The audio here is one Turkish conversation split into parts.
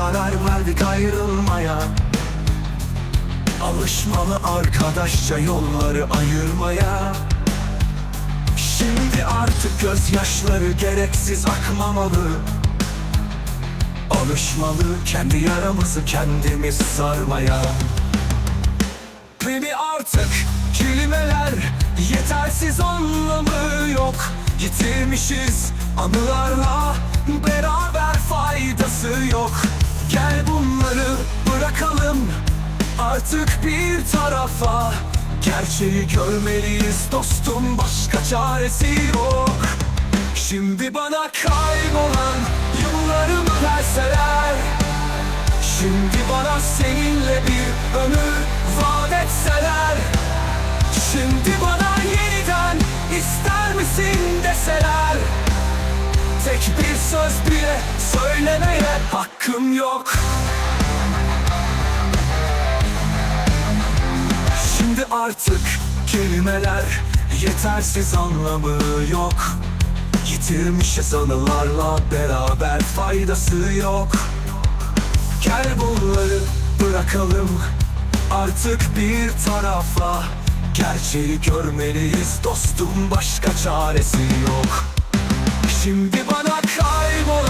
karar verdik ayrılmaya. Alışmalı arkadaşça yolları ayırmaya. Şimdi artık gözyaşları gereksiz akmamalı. Alışmalı kendi yaramızı kendimiz sarmaya. Beni artık kelimeler yetersiz anlamı yok. Yitirmişiz anılarla beraber faydası yok. Gel bunları bırakalım artık bir tarafa. Gerçeği görmeliyiz dostum başka çaresi yok. Şimdi bana kaybolan yıllarımı verseler Şimdi bana seninle bir ömür vaat etseler Şimdi bana hakkım yok. Şimdi artık kelimeler yetersiz anlamı yok. Yitirmişiz anılarla beraber faydası yok. Gel bunları bırakalım. Artık bir tarafa Gerçeği görmeliyiz. Dostum başka çaresi yok. Şimdi bana kaybolan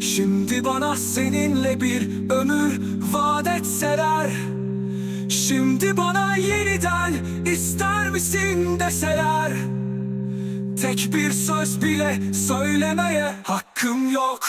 Şimdi bana seninle bir ömür vaat etseler Şimdi bana yeniden ister misin deseler Tek bir söz bile söylemeye hakkım yok.